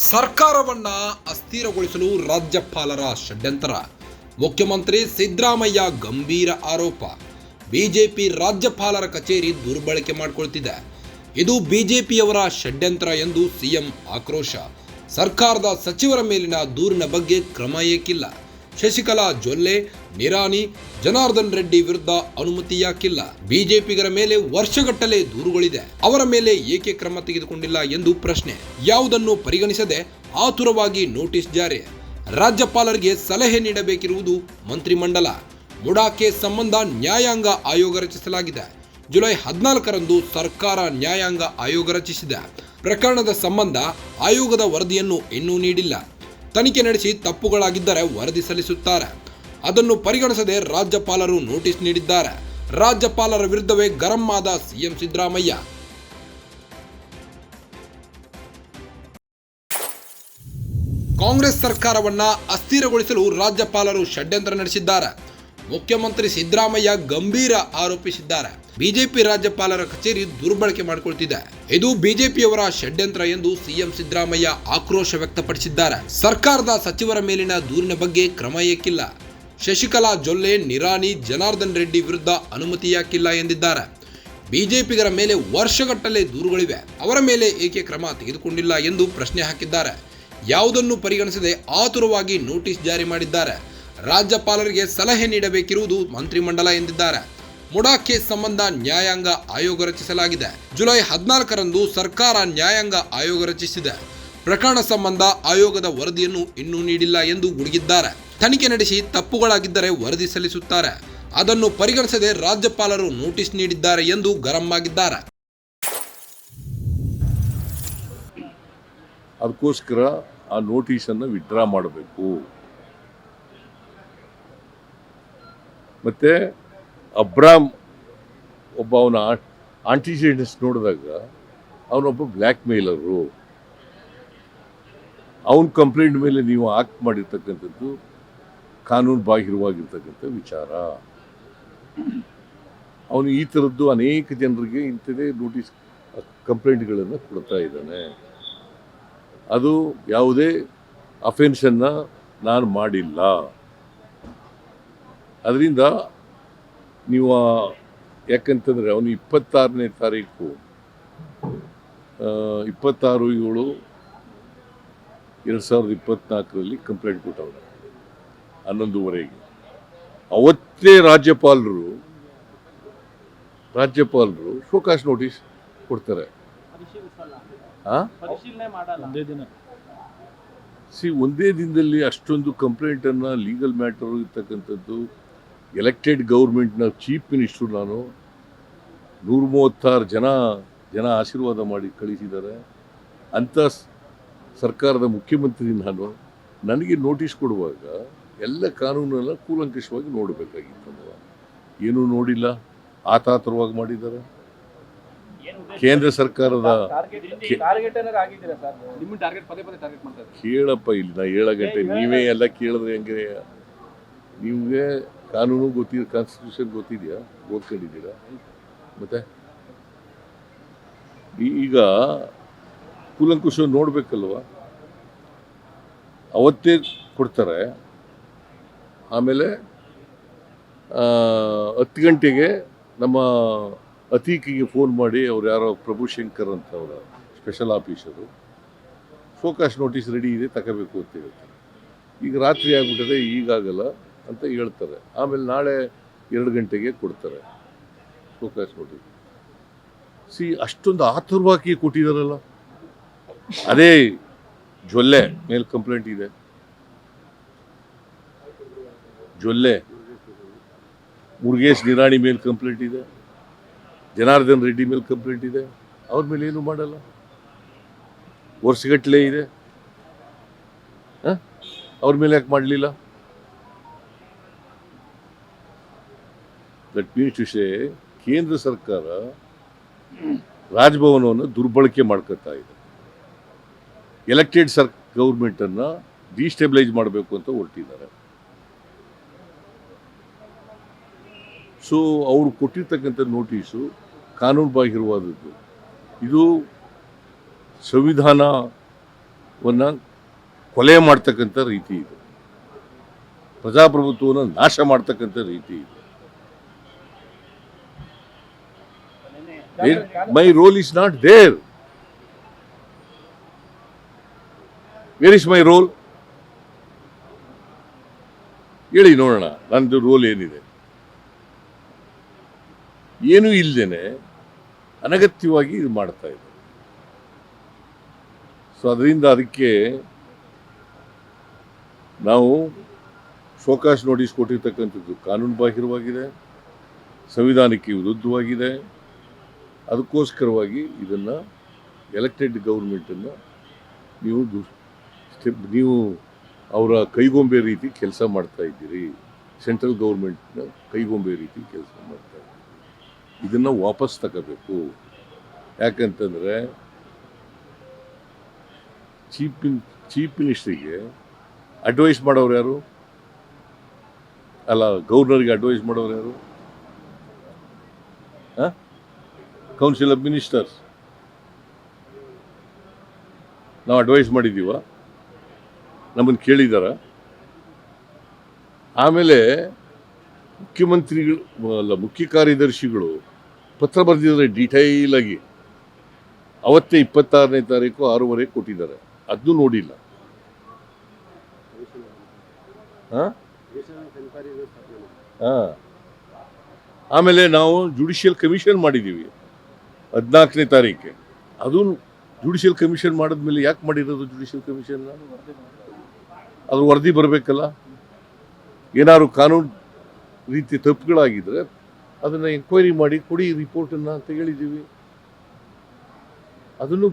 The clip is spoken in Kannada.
ಸರ್ಕಾರವನ್ನ ಅಸ್ಥಿರಗೊಳಿಸಲು ರಾಜ್ಯಪಾಲರ ಷಡ್ಯಂತರ. ಮುಖ್ಯಮಂತ್ರಿ ಸಿದ್ದರಾಮಯ್ಯ ಗಂಭೀರ ಆರೋಪ. ಬಿಜೆಪಿ ರಾಜ್ಯಪಾಲರ ಕಚೇರಿ ದುರ್ಬಳಕೆ ಮಾಡಿಕೊಳ್ತಿದೆ. ಇದು ಬಿಜೆಪಿಯವರ ಷಡ್ಯಂತ್ರ ಎಂದು ಸಿಎಂ ಆಕ್ರೋಶ. ಸರ್ಕಾರದ ಸಚಿವರ ಮೇಲಿನ ದೂರಿನ ಬಗ್ಗೆ ಕ್ರಮ ಏಕಿಲ್ಲ. ಶಶಿಕಲಾ, ಜೊಲ್ಲೆ ನಿರಾನಿ ಜನಾರ್ದನ್ ರೆಡ್ಡಿ ವಿರುದ್ಧ ಅನುಮತಿ ಯಾಕಿಲ್ಲ ಬಿಜೆಪಿಗರ ಮೇಲೆ ವರ್ಷಗಟ್ಟಲೆ ದೂರುಗಳಿದೆ. ಅವರ ಮೇಲೆ ಏಕೆ ಕ್ರಮ ತೆಗೆದುಕೊಂಡಿಲ್ಲ ಎಂದು ಪ್ರಶ್ನೆ. ಯಾವುದನ್ನು ಪರಿಗಣಿಸದೆ ಆತುರವಾಗಿ ನೋಟಿಸ್ ಜಾರಿ. ರಾಜ್ಯಪಾಲರಿಗೆ ಸಲಹೆ ನೀಡಬೇಕಿರುವುದು ಮಂತ್ರಿಮಂಡಲ. ಮುಡಾಕೆ ಸಂಬಂಧ ನ್ಯಾಯಾಂಗ ಆಯೋಗ ರಚಿಸಲಾಗಿದೆ. ಜುಲೈ ಹದಿನಾಲ್ಕರಂದು ಸರ್ಕಾರ ನ್ಯಾಯಾಂಗ ಆಯೋಗ ರಚಿಸಿದೆ. ಪ್ರಕರಣದ ಸಂಬಂಧ ಆಯೋಗದ ವರದಿಯನ್ನು ಇನ್ನೂ ನೀಡಿಲ್ಲ. ತನಿಖೆ ನಡೆಸಿ ತಪ್ಪುಗಳಾಗಿದ್ದರೆ ವರದಿ ಸಲ್ಲಿಸುತ್ತಾರೆ. ಅದನ್ನು ಪರಿಗಣಿಸದೆ ರಾಜ್ಯಪಾಲರು ನೋಟಿಸ್ ನೀಡಿದ್ದಾರೆ. ರಾಜ್ಯಪಾಲರ ವಿರುದ್ಧವೇ ಗರಂ ಆದ ಸಿಎಂ ಸಿದ್ದರಾಮಯ್ಯ. ಕಾಂಗ್ರೆಸ್ ಸರ್ಕಾರವನ್ನ ಅಸ್ಥಿರಗೊಳಿಸಲು ರಾಜ್ಯಪಾಲರು ಷಡ್ಯಂತ್ರ ನಡೆಸಿದ್ದಾರೆ. ಮುಖ್ಯಮಂತ್ರಿ ಸಿದ್ದರಾಮಯ್ಯ ಗಂಭೀರ ಆರೋಪಿಸಿದ್ದಾರೆ. ಬಿಜೆಪಿ ರಾಜ್ಯಪಾಲರ ಕಚೇರಿ ದುರ್ಬಳಕೆ ಮಾಡಿಕೊಳ್ತಿದೆ. ಇದು ಬಿಜೆಪಿಯವರ ಷಡ್ಯಂತ್ರ ಎಂದು ಸಿಎಂ ಸಿದ್ದರಾಮಯ್ಯ ಆಕ್ರೋಶ ವ್ಯಕ್ತಪಡಿಸಿದ್ದಾರೆ. ಸರ್ಕಾರದ ಸಚಿವರ ಮೇಲಿನ ದೂರಿನ ಬಗ್ಗೆ ಕ್ರಮ ಏಕಿಲ್ಲ. ಶಶಿಕಲಾ ಜೊಲ್ಲೆ ನಿರಾನಿ ಜನಾರ್ದನ್ ರೆಡ್ಡಿ ವಿರುದ್ಧ ಅನುಮತಿ ಯಾಕಿಲ್ಲ ಎಂದಿದ್ದಾರೆ. ಬಿಜೆಪಿಗರ ಮೇಲೆ ವರ್ಷಗಟ್ಟಲೆ ದೂರುಗಳಿವೆ. ಅವರ ಮೇಲೆ ಏಕೆ ಕ್ರಮ ತೆಗೆದುಕೊಂಡಿಲ್ಲ ಎಂದು ಪ್ರಶ್ನೆ ಹಾಕಿದ್ದಾರೆ. ಯಾವುದನ್ನು ಪರಿಗಣಿಸದೆ ಆತುರವಾಗಿ ನೋಟಿಸ್ ಜಾರಿ ಮಾಡಿದ್ದಾರೆ. ರಾಜ್ಯಪಾಲರಿಗೆ ಸಲಹೆ ನೀಡಬೇಕಿರುವುದು ಮಂತ್ರಿಮಂಡಲ ಎಂದಿದ್ದಾರೆ. ಮುಡಾ ಕೇಸ್ ಸಂಬಂಧ ನ್ಯಾಯಾಂಗ ಆಯೋಗ ರಚಿಸಲಾಗಿದೆ. ಜುಲೈ ಹದಿನಾಲ್ಕರಂದು ಸರ್ಕಾರ ನ್ಯಾಯಾಂಗ ಆಯೋಗ ರಚಿಸಿದೆ. ಪ್ರಕರಣ ಸಂಬಂಧ ಆಯೋಗದ ವರದಿಯನ್ನು ಇನ್ನೂ ನೀಡಿಲ್ಲ ಎಂದು ಗುಡುಗಿದ್ದಾರೆ. ತನಿಖೆ ನಡೆಸಿ ತಪ್ಪುಗಳಾಗಿದ್ದರೆ ವರದಿ ಸಲ್ಲಿಸುತ್ತಾರೆ. ಅದನ್ನು ಪರಿಗಣಿಸದೆ ರಾಜ್ಯಪಾಲರು ನೋಟಿಸ್ ನೀಡಿದ್ದಾರೆ ಎಂದು ಗರಂ ಆಗಿದ್ದಾರೆ ಅದಕ್ಕೋಸ್ಕರ ಆ ನೋಟಿಸನ್ನು ವಿಡ್ರಾ ಮಾಡಬೇಕು. ಮತ್ತೆ ಅಬ್ರಾಮ್ ಒಬ್ಬ ಅವನ ಆಂಟಿಜೆಂಟಿಸ್ ನೋಡಿದಾಗ ಅವನೊಬ್ಬ ಬ್ಲ್ಯಾಕ್ ಮೇಲರು. ಅವನ ಕಂಪ್ಲೇಂಟ್ ಮೇಲೆ ನೀವು ಆಕ್ಟ್ ಮಾಡಿರ್ತಕ್ಕಂಥದ್ದು ಕಾನೂನು ಬಾಹಿರವಾಗಿರ್ತಕ್ಕಂಥ ವಿಚಾರ. ಅವನು ಈ ಥರದ್ದು ಅನೇಕ ಜನರಿಗೆ ಇಂಥದೇ ನೋಟಿಸ್, ಕಂಪ್ಲೇಂಟ್ಗಳನ್ನು ಕೊಡ್ತಾ ಇದ್ದಾನೆ. ಅದು ಯಾವುದೇ ಅಫೆನ್ಷನ್ನ ನಾನು ಮಾಡಿಲ್ಲ. ಅದರಿಂದ ನೀವು ಯಾಕಂತಂದ್ರೆ ಅವನು ಇಪ್ಪತ್ತಾರನೇ ತಾರೀಕು ಇಪ್ಪತ್ತಾರು ಏಳು ಎರಡು ಸಾವಿರದ ಇಪ್ಪತ್ನಾಲ್ಕರಲ್ಲಿ ಕಂಪ್ಲೇಂಟ್ ಕೊಟ್ಟವನು ಹನ್ನೊಂದುವರೆಗೆ. ಅವತ್ತೇ ರಾಜ್ಯಪಾಲರು ರಾಜ್ಯಪಾಲರು ಶೋಕಾಸ್ ನೋಟಿಸ್ ಕೊಡ್ತಾರೆ. ಆ? ಪರಿಶೀಲನೆ ಮಾಡಲ್ಲ. ಒಂದೇ ದಿನ. ಸಿ ಒಂದೇ ದಿನದಲ್ಲಿ ಅಷ್ಟೊಂದು ಕಂಪ್ಲೇಂಟನ್ನು ಲೀಗಲ್ ಮ್ಯಾಟರ್ ಇರ್ತಕ್ಕಂಥದ್ದು ಎಲೆಕ್ಟೆಡ್ ಗೌರ್ಮೆಂಟ್ನ ಚೀಫ್ ಮಿನಿಸ್ಟ್ರು ನಾನು ನೂರ ಮೂವತ್ತಾರು ಜನ ಜನ ಆಶೀರ್ವಾದ ಮಾಡಿ ಕಳಿಸಿದ್ದಾರೆ. ಅಂಥ ಸರ್ಕಾರದ ಮುಖ್ಯಮಂತ್ರಿ ನಾನು ನನಗೆ ನೋಟಿಸ್ ಕೊಡುವಾಗ ಎಲ್ಲ ಕಾನೂನೆಲ್ಲ ಕೂಲಂಕಷವಾಗಿ ನೋಡಬೇಕಾಗಿತ್ತು ನಾವು ಏನೂ ನೋಡಿಲ್ಲ ಆತಾತರವಾಗಿ ಮಾಡಿದ್ದಾರೆ. ಕೇಂದ್ರ ಸರ್ಕಾರದ ಕೇ- ಟಾರ್ಗೆಟ್ ಏನಾರು ಆಗಿದ್ದೀರಾ ಸರ್? ನಿಮ್ಮ ಟಾರ್ಗೆಟ್ ಪದೇ ಪದೇ ಟಾರ್ಗೆಟ್ ಮಾಡ್ತಾ ಕೇಳಪ್ಪ ಇಲ್ಲಿ ನಾ ಏಳ ಗಂಟೆ ನೀವೇ ಎಲ್ಲ ಕೇಳಿದ್ರೆ ಹೆಂಗೆ? ನಿಮಗೆ ಕಾನೂನು ಗೊತ್ತಿದೆ ಕಾನ್ಸ್ಟಿಟ್ಯೂಷನ್ ಗೊತ್ತಿದೆಯಾ? ಓದ್ಕೊಂಡಿದ್ದೀರಾ? ಮತ್ತೆ? ಈಗ ಕೂಲಂಕುಷ ನೋಡ್ಬೇಕಲ್ವ? ಅವತ್ತೇ ಕೊಡ್ತಾರೆ. ಆಮೇಲೆ ಹತ್ತು ಗಂಟೆಗೆ ನಮ್ಮ ಅತೀಕಿಗೆ ಫೋನ್ ಮಾಡಿ ಅವ್ರು ಯಾರೋ ಪ್ರಭು ಶಂಕರ್ ಅಂತ ಅವರ ಸ್ಪೆಷಲ್ ಆಫೀಸರು ಫೋಕಾಸ್ಟ್ ನೋಟಿಸ್ ರೆಡಿ ಇದೆ, ತಗೋಬೇಕು ಅಂತ ಹೇಳ್ತಾರೆ. ಈಗ ರಾತ್ರಿ ಆಗ್ಬಿಟ್ಟಿದೆ, ಈಗಾಗಲ್ಲ ಅಂತ ಹೇಳ್ತಾರೆ. ಆಮೇಲೆ ನಾಳೆ ಎರಡು ಗಂಟೆಗೆ ಕೊಡ್ತಾರೆ. ಫೋಕಾಸ್ ಕೊಡಿ ಸಿ, ಅಷ್ಟೊಂದು ಆತುರವಾಗಿ ಕೊಟ್ಟಿದಾರಲ್ಲ ಅದೇ ಜೊಲ್ಲೆ, ಮೇಲೆ ಕಂಪ್ಲೇಂಟ್ ಇದೆ. ಜೊಲ್ಲೆ. ಮುರುಗೇಶ್ ನಿರಾಣಿ ಮೇಲೆ ಕಂಪ್ಲೇಂಟ್ ಇದೆ. ಜನಾರ್ದನ್ ರೆಡ್ಡಿ ಮೇಲೆ ಕಂಪ್ಲೇಂಟ್ ಇದೆ. ಅವ್ರ ಮೇಲೆ ಏನು ಮಾಡಲ್ಲ. ವರ್ಷಗಟ್ಟಲೆ ಇದೆ? ಅವ್ರ ಮೇಲೆ ಯಾಕೆ ಮಾಡಲಿಲ್ಲ? ದಟ್ ಮೀನ್ಸ್ ಸೇ ಕೇಂದ್ರ ಸರ್ಕಾರ ರಾಜಭವನವನ್ನು ದುರ್ಬಳಕೆ ಮಾಡ್ಕೊತಾ ಇದೆ. ಎಲೆಕ್ಟೆಡ್ ಸರ್ ಗೌರ್ಮೆಂಟನ್ನು ಡಿಸ್ಟೆಬಿಲೈಸ್ ಮಾಡಬೇಕು ಅಂತ ಹೊರಟಿದ್ದಾರೆ. ಸೊ ಅವರು ಕೊಟ್ಟಿರ್ತಕ್ಕಂಥ ನೋಟಿಸು ಕಾನೂನು ಬಾಹಿರವಾದದ್ದು ಇದು ಸಂವಿಧಾನವನ್ನು ಕೊಲೆ ಮಾಡ್ತಕ್ಕಂಥ ರೀತಿ ಇದು. ಪ್ರಜಾಪ್ರಭುತ್ವವನ್ನು ನಾಶ ಮಾಡ್ತಕ್ಕಂಥ ರೀತಿ ಇದೆ. My role is not there where is my role ಹೇಳಿ ನೋಡೋಣ, ನಂದು ರೋಲ್ ಏನಿದೆ? ಏನೂ ಇಲ್ಲದೇನೆ ಅನಗತ್ಯವಾಗಿ ಇದು ಮಾಡ್ತಾ ಇದೆ ಸೊ ಅದರಿಂದ ಅದಕ್ಕೆ ನಾವು ಶೋಕಾಶ್ ನೋಟಿಸ್ ಕೊಟ್ಟಿರ್ತಕ್ಕಂಥದ್ದು ಕಾನೂನು ಬಾಹಿರವಾಗಿದೆ, ಸಂವಿಧಾನಕ್ಕೆ ವಿರುದ್ಧವಾಗಿದೆ. ಅದಕ್ಕೋಸ್ಕರವಾಗಿ ಇದನ್ನು ಎಲೆಕ್ಟೆಡ್ ಗೌರ್ಮೆಂಟನ್ನು ನೀವು ದು ಸ್ಟೆಪ್, ನೀವು ಅವರ ಕೈಗೊಂಬೆ ರೀತಿ ಕೆಲಸ ಮಾಡ್ತಾ ಇದ್ದೀರಿ. ಸೆಂಟ್ರಲ್ ಗೌರ್ಮೆಂಟ್ನ ಕೈಗೊಂಬೆ ರೀತಿ ಕೆಲಸ ಮಾಡ್ತಾ ಇದ್ದೀರಿ. ಇದನ್ನು ವಾಪಸ್ ತಗೋಬೇಕು. ಯಾಕಂತಂದರೆ ಚೀಫ್ ಚೀಫ್ ಮಿನಿಸ್ಟ್ರಿಗೆ ಅಡ್ವೈಸ್ ಮಾಡೋರು ಯಾರು? ಅಲ್ಲ ಗವರ್ನರ್ಗೆ ಅಡ್ವೈಸ್ ಮಾಡೋರು ಯಾರು? ಕೌನ್ಸಿಲ್ ಆಫ್ ಮಿನಿಸ್ಟರ್ಸ್ ನಾವು ಅಡ್ವೈಸ್ ಮಾಡಿದ್ದೀವ ನಮ್ಮನ್ನು ಕೇಳಿದಾರ. ಆಮೇಲೆ ಮುಖ್ಯಮಂತ್ರಿಗಳು, ಅಲ್ಲ ಮುಖ್ಯ ಕಾರ್ಯದರ್ಶಿಗಳು ಪತ್ರ ಬರೆದಿದ್ದಾರೆ ಡೀಟೈಲ್ ಅವತ್ತೇ ಇಪ್ಪತ್ತಾರನೇ ತಾರೀಕು ಆರೂವರೆ ಕೊಟ್ಟಿದ್ದಾರೆ. ಅದನ್ನು ನೋಡಿಲ್ಲ? ಹಾ. ಆಮೇಲೆ ನಾವು ಜುಡಿಷಿಯಲ್ ಕಮಿಷನ್ ಮಾಡಿದ್ದೀವಿ ಹದಿನಾಲ್ಕನೇ ತಾರೀಕೆ ಅದು ಜುಡಿಷಿಯಲ್ ಕಮಿಷನ್ ಮಾಡಿದ್ಮೇಲೆ ಯಾಕೆ ಮಾಡಿರೋದು ಜುಡಿಷಿಯಲ್ ಕಮಿಷನ್ ಅದು ವರದಿ ಬರಬೇಕಲ್ಲ. ಏನಾದ್ರು ಕಾನೂನು ರೀತಿ ತಪ್ಪುಗಳಾಗಿದ್ರೆ ಅದನ್ನು ಎಂಕ್ವೈರಿ ಮಾಡಿ ಕೊಡಿ ರಿಪೋರ್ಟನ್ನು ಅಂತ ಹೇಳಿದ್ದೀವಿ. ಅದನ್ನು